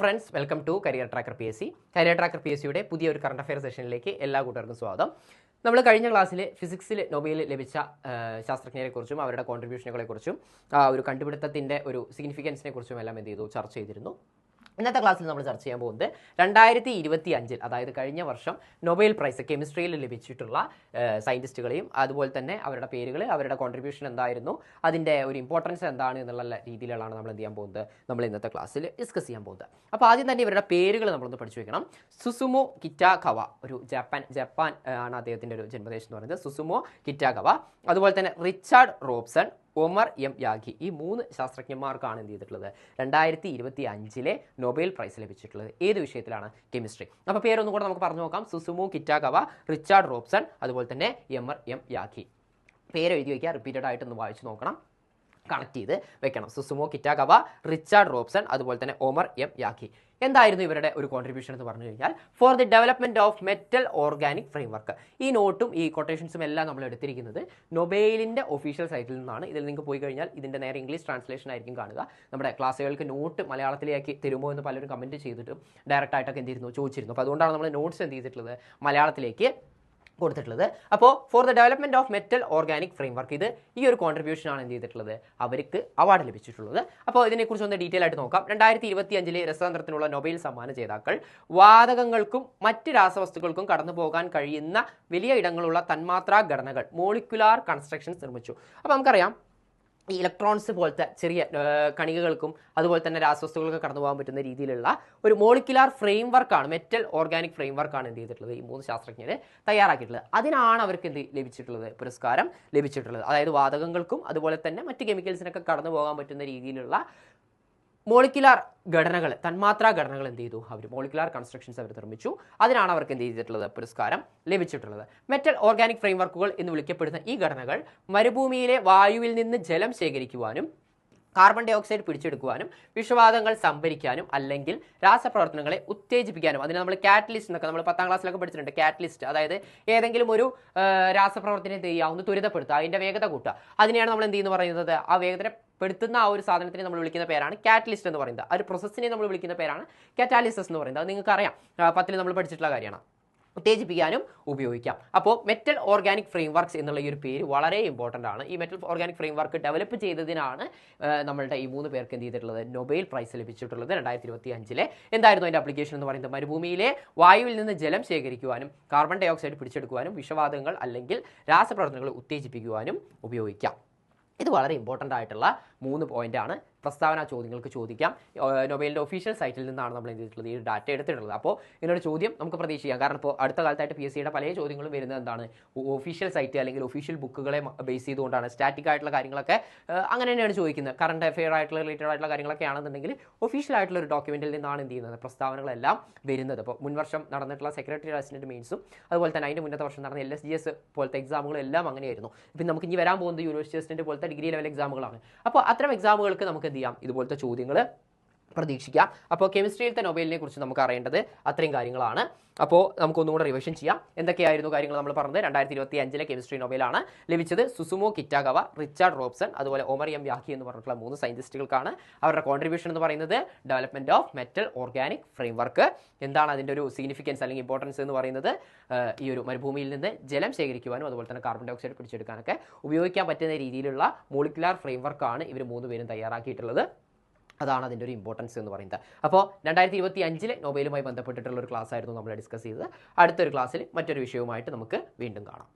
Friends welcome to career tracker P S C career tracker P S സിയുടെ പുതിയ ഒരു current affair സെഷനിലേക്ക് എല്ലാ കൂട്ടർക്കും സ്വാഗതം. നമ്മൾ കഴിഞ്ഞ ക്ലാസ്സിൽ ഫിസിക്സിൽ നൊബേൽ ലഭിച്ച ശാസ്ത്രജ്ഞരെക്കുറിച്ചും അവരുടെ കോൺട്രിബ്യൂഷനുകളെക്കുറിച്ചും ആ ഒരു കണ്ടുപിടുത്തത്തിന്റെ ഒരു സിഗ്നിഫിക്കൻസിനെ കുറിച്ചും എല്ലാം എന്ത് ചെയ്തു? ചർച്ച ചെയ്തിരുന്നു. ഇന്നത്തെ ക്ലാസ്സിൽ നമ്മൾ ചർച്ച ചെയ്യാൻ പോകുന്നത് രണ്ടായിരത്തി ഇരുപത്തി അഞ്ചിൽ അതായത് കഴിഞ്ഞ വർഷം നൊബേൽ പ്രൈസ് കെമിസ്ട്രിയിൽ ലഭിച്ചിട്ടുള്ള സയന്റിസ്റ്റുകളെയും അതുപോലെ തന്നെ അവരുടെ പേരുകൾ അവരുടെ കോൺട്രിബ്യൂഷൻ എന്തായിരുന്നു അതിന്റെ ഒരു ഇമ്പോർട്ടൻസ് എന്താണ് എന്നുള്ള രീതിയിലാണ് നമ്മൾ എന്ത് ചെയ്യാൻ പോകുന്നത് നമ്മൾ ഇന്നത്തെ ക്ലാസ്സിൽ ഡിസ്കസ് ചെയ്യാൻ പോകുന്നത്. അപ്പോൾ ആദ്യം തന്നെ ഇവരുടെ പേരുകൾ നമ്മളൊന്ന് പഠിച്ചു വെക്കണം. സുസുമോ കിറ്റാകവ ഒരു ജപ്പാൻ ജപ്പാൻ ആണ് അദ്ദേഹത്തിന്റെ ഒരു ജന്മദേശം എന്ന് പറയുന്നത്. സുസുമോ കിറ്റാകവ അതുപോലെ തന്നെ Richard Robson Omar M Yaghi ഈ മൂന്ന് ശാസ്ത്രജ്ഞന്മാർക്കാണ് എന്ത് ചെയ്തിട്ടുള്ളത്? രണ്ടായിരത്തി ഇരുപത്തി അഞ്ചിലെ നൊബേൽ പ്രൈസ് ലഭിച്ചിട്ടുള്ളത്. ഏത് വിഷയത്തിലാണ്? കെമിസ്ട്രി. അപ്പോൾ പേരൊന്നും കൂടെ നമുക്ക് പറഞ്ഞു നോക്കാം. സുസുമു കിറ്റാഗവ റിച്ചാർഡ് റോബ്സൺ അതുപോലെ തന്നെ എം എം യാഗി പേര് എഴുതി വയ്ക്കുക. റിപ്പീറ്റഡ് ആയിട്ടൊന്ന് വായിച്ചു നോക്കണം. കണക്ട് ചെയ്ത് വെക്കണം. സുസുമോ കിറ്റാഗവ റിച്ചാർഡ് റോബ്സൺ അതുപോലെ തന്നെ ഓമർ എം യാക്കി എന്തായിരുന്നു ഇവരുടെ ഒരു കോൺട്രിബ്യൂഷൻ എന്ന് പറഞ്ഞു കഴിഞ്ഞാൽ for the development of metal organic framework ഈ നോട്ടും ഈ കൊട്ടേഷൻസും എല്ലാം നമ്മൾ എടുത്തിരിക്കുന്നത് നൊബേലിന്റെ ഒഫീഷ്യൽ സൈറ്റിൽ നിന്നാണ്. ഇതിൽ നിങ്ങൾക്ക് പോയി കഴിഞ്ഞാൽ ഇതിന്റെ നേരെ ഇംഗ്ലീഷ് ട്രാൻസ്ലേഷൻ ആയിരിക്കും കാണുക. നമ്മുടെ ക്ലാസ്സുകൾക്ക് നോട്ട് മലയാളത്തിലേക്ക് തരുമോ എന്ന് പലരും കമന്റ് ചെയ്തിട്ടും ഡയറക്റ്റ് ആയിട്ടൊക്കെ എന്ത് ചെയ്തിരുന്നു ചോദിച്ചിരുന്നു. അപ്പോൾ അതുകൊണ്ടാണ് നമ്മൾ നോട്ട്സ് എന്ത് ചെയ്തിട്ടുള്ളത്? മലയാളത്തിലേക്ക് കൊടുത്തിട്ടുള്ളത്. അപ്പോൾ for the development of metal organic framework ഇത് ഈ ഒരു കോൺട്രിബ്യൂഷൻ ആണ് എന്ത് ചെയ്തിട്ടുള്ളത് അവർക്ക് അവാർഡ് ലഭിച്ചിട്ടുള്ളത്. അപ്പോൾ ഇതിനെക്കുറിച്ച് ഒന്ന് ഡീറ്റെയിൽ ആയിട്ട് നോക്കാം. രണ്ടായിരത്തി ഇരുപത്തി അഞ്ചിലെ രസതന്ത്രത്തിനുള്ള നൊബേൽ സമ്മാന ജേതാക്കൾ വാതകങ്ങൾക്കും മറ്റ് രാസവസ്തുക്കൾക്കും കടന്നു പോകാൻ കഴിയുന്ന വലിയ ഇടങ്ങളുള്ള തന്മാത്രാ ഘടനകൾ മോളിക്കുലാർ കൺസ്ട്രക്ഷൻസ് നിർമ്മിച്ചു. അപ്പോൾ നമുക്കറിയാം ഈ ഇലക്ട്രോൺസ് പോലത്തെ ചെറിയ കണികകൾക്കും അതുപോലെ തന്നെ രാസവസ്തുക്കൾക്ക് കടന്നു പോകാൻ പറ്റുന്ന രീതിയിലുള്ള ഒരു മോളിക്കുലാർ ഫ്രെയിം വർക്കാണ് മെറ്റൽ ഓർഗാനിക് ഫ്രെയിം വർക്കാണ് എന്ത് ചെയ്തിട്ടുള്ളത് ഈ മൂന്ന് ശാസ്ത്രജ്ഞർ തയ്യാറാക്കിയിട്ടുള്ളത്. അതിനാണ് അവർക്ക് എന്ത് ലഭിച്ചിട്ടുള്ളത്? പുരസ്കാരം ലഭിച്ചിട്ടുള്ളത്. അതായത് വാതകങ്ങൾക്കും അതുപോലെ തന്നെ മറ്റ് കെമിക്കൽസിനൊക്കെ കടന്നു പോകാൻ പറ്റുന്ന രീതിയിലുള്ള മോളിക്കുലാർ ഘടനകൾ തന്മാത്രാ ഘടനകൾ എന്ത് ചെയ്തു അവർ? മോളിക്കുലാർ കൺസ്ട്രക്ഷൻസ് അവർ നിർമ്മിച്ചു. അതിനാണ് അവർക്ക് എന്ത് ചെയ്തിട്ടുള്ളത്? പുരസ്കാരം ലഭിച്ചിട്ടുള്ളത്. മെറ്റൽ ഓർഗാനിക് ഫ്രെയിംവർക്കുകൾ എന്ന് വിളിക്കപ്പെടുന്ന ഈ ഘടനകൾ മരുഭൂമിയിലെ വായുവിൽ നിന്ന് ജലം ശേഖരിക്കുവാനും കാർബൺ ഡൈ ഓക്സൈഡ് പിടിച്ചെടുക്കുവാനും വിഷവാതകങ്ങൾ സംഭരിക്കാനും അല്ലെങ്കിൽ രാസപ്രവർത്തനങ്ങളെ ഉത്തേജിപ്പിക്കാനും. അതിന് നമ്മൾ കാറ്റലിസ്റ്റ് എന്നൊക്കെ നമ്മൾ പത്താം ക്ലാസ്സിലൊക്കെ പഠിച്ചിട്ടുണ്ട്. കാറ്റലിസ്റ്റ് അതായത് ഏതെങ്കിലും ഒരു രാസപ്രവർത്തനം എന്ത് ചെയ്യുക ത്വരിതപ്പെടുത്തുക അതിന്റെ വേഗത കൂട്ടുക. അതിനെയാണ് നമ്മൾ എന്ത് ചെയ്യുന്നു പറയുന്നത്? ആ വേഗത പെടുത്തുന്ന ആ ഒരു സാധനത്തിനെ നമ്മൾ വിളിക്കുന്ന പേരാണ് കാറ്റലിസ്റ്റ് എന്ന് പറയുന്നത്. ആ ഒരു പ്രോസസ്സിനെ നമ്മൾ വിളിക്കുന്ന പേരാണ് കാറ്റാലിസിസ് എന്ന് പറയുന്നത്. അത് നിങ്ങൾക്ക് അറിയാം പത്തിൽ നമ്മൾ പഠിച്ചിട്ടുള്ള കാര്യമാണ്. ഉത്തേജിപ്പിക്കാനും ഉപയോഗിക്കാം. അപ്പോൾ മെറ്റൽ ഓർഗാനിക് ഫ്രെയിം വർക്ക്സ് എന്നുള്ള ഈ ഒരു പേര് വളരെ ഇമ്പോർട്ടന്റ് ആണ്. ഈ metal organic framework develop ചെയ്തതിനാണ് നമ്മളുടെ ഈ മൂന്ന് പേർക്ക് എന്ത് ചെയ്തിട്ടുള്ളത്? നൊബേൽ പ്രൈസ് ലഭിച്ചിട്ടുള്ളത് രണ്ടായിരത്തി ഇരുപത്തി അഞ്ചിലെ എന്തായിരുന്നു അതിന്റെ അപ്ലിക്കേഷൻ എന്ന് പറയുന്നത്? മരുഭൂമിയിലെ വായുവിൽ നിന്ന് ജലം ശേഖരിക്കുവാനും കാർബൺ ഡയോക്സൈഡ് പിടിച്ചെടുക്കുവാനും വിഷവാതകങ്ങൾ അല്ലെങ്കിൽ രാസപ്രവർത്തനങ്ങൾ ഉത്തേജിപ്പിക്കുവാനും ഉപയോഗിക്കാം. ഇത് വളരെ ഇമ്പോർട്ടന്റ് ആയിട്ടുള്ള മൂന്ന് പോയിന്റ് ആണ്. പ്രസ്താവന ചോദ്യങ്ങൾക്ക് ചോദിക്കാം. നൊബൈലിന്റെ ഒഫീഷ്യൽ സൈറ്റിൽ നിന്നാണ് നമ്മൾ എന്ത് ചെയ്തിട്ടുള്ളത്? ഈ ഡാറ്റ എടുത്തിട്ടുള്ളത്. അപ്പോൾ ഇതിനൊരു ചോദ്യം നമുക്ക് പ്രതീക്ഷിക്കാം. കാരണം ഇപ്പോൾ അടുത്ത കാലത്തായിട്ട് പി എസ് സിയുടെ പല ചോദ്യങ്ങളും വരുന്നത് എന്താണ്? ഒഫീഷ്യൽ സൈറ്റ് അല്ലെങ്കിൽ ഒഫീഷ്യൽ ബുക്കുകളെ ബേസ് ചെയ്തുകൊണ്ടാണ്. സ്റ്റാറ്റിക് ആയിട്ടുള്ള കാര്യങ്ങളൊക്കെ അങ്ങനെ തന്നെയാണ് ചോദിക്കുന്നത്. കറണ്ട് അഫെയർ ആയിട്ടുള്ള റിലേറ്റഡ് ആയിട്ടുള്ള കാര്യങ്ങളൊക്കെ ആണെന്നുണ്ടെങ്കിൽ ഒഫീഷ്യൽ ആയിട്ടുള്ള ഒരു ഡോക്യുമെന്റിൽ നിന്നാണ് എന്ത് ചെയ്യുന്നത്? പ്രസ്താവനകളെല്ലാം വരുന്നത്. അപ്പോൾ മുൻവർഷം നടന്നിട്ടുള്ള സെക്രട്ടറി അസിസ്റ്റന്റ് മെയിൻസും അതുപോലെ തന്നെ അതിന്റെ മുന്നത്തെ വർഷം നടന്ന എൽ എസ് ജി എസ് പോലത്തെ എക്സാമുകളെല്ലാം അങ്ങനെയായിരുന്നു. ഇപ്പം നമുക്ക് ഇനി വരാൻ പോകുന്നത് യൂണിവേഴ്സിറ്റി അസിസ്റ്റന്റ് പോലത്തെ ഡിഗ്രി ലെവൽ എക്സാമുകളാണ് അപ്പോൾ അത്തരം എക്സാമുകൾക്ക് നമുക്ക് എന്ത് ചെയ്യാം ഇതുപോലത്തെ ചോദ്യങ്ങൾ പ്രതീക്ഷിക്കാം. അപ്പോൾ കെമിസ്ട്രിയിലത്തെ നൊബേലിനെ കുറിച്ച് നമുക്ക് അറിയേണ്ടത് അത്രയും കാര്യങ്ങളാണ്. അപ്പോൾ നമുക്കൊന്നും കൂടെ റിവിഷൻ ചെയ്യാം. എന്തൊക്കെയായിരുന്നു കാര്യങ്ങൾ നമ്മൾ പറഞ്ഞത്? രണ്ടായിരത്തി ഇരുപത്തി അഞ്ചിലെ കെമിസ്ട്രി നൊബേലാണ് ലഭിച്ചത്. സുസുമോ കിറ്റാഗവ റിച്ചാർഡ് റോബ്സൺ അതുപോലെ ഒമർ എം യാഹി എന്ന് പറഞ്ഞിട്ടുള്ള മൂന്ന് സയന്റിസ്റ്റുകൾക്കാണ് അവരുടെ കോൺട്രിബ്യൂഷൻ എന്ന് പറയുന്നത്. Development of metal organic framework എന്താണ് അതിന്റെ ഒരു സിഗ്നിഫിക്കൻസ് അല്ലെങ്കിൽ ഇമ്പോർട്ടൻസ് എന്ന് പറയുന്നത്? ഈ ഒരു മരുഭൂമിയിൽ നിന്ന് ജലം ശേഖരിക്കുവാനും അതുപോലെ തന്നെ കാർബൺ ഡൈ ഓക്സൈഡ് പിടിച്ചെടുക്കാനൊക്കെ ഉപയോഗിക്കാൻ പറ്റുന്ന രീതിയിലുള്ള മോളിക്കുലാർ ഫ്രെയിംവർക്കാണ് ഇവർ മൂന്ന് പേരും തയ്യാറാക്കിയിട്ടുള്ളത്. അതാണ് അതിന്റെ ഒരു ഇമ്പോർട്ടൻസ് എന്ന് പറയുന്നത്. അപ്പോൾ രണ്ടായിരത്തി ഇരുപത്തി അഞ്ചിലെ നോബലുമായി ബന്ധപ്പെട്ടിട്ടുള്ള ഒരു ക്ലാസ് ആയിരുന്നു നമ്മൾ ഡിസ്കസ് ചെയ്തത്. അടുത്തൊരു ക്ലാസ്സിൽ മറ്റൊരു വിഷയവുമായിട്ട് നമുക്ക് വീണ്ടും കാണാം.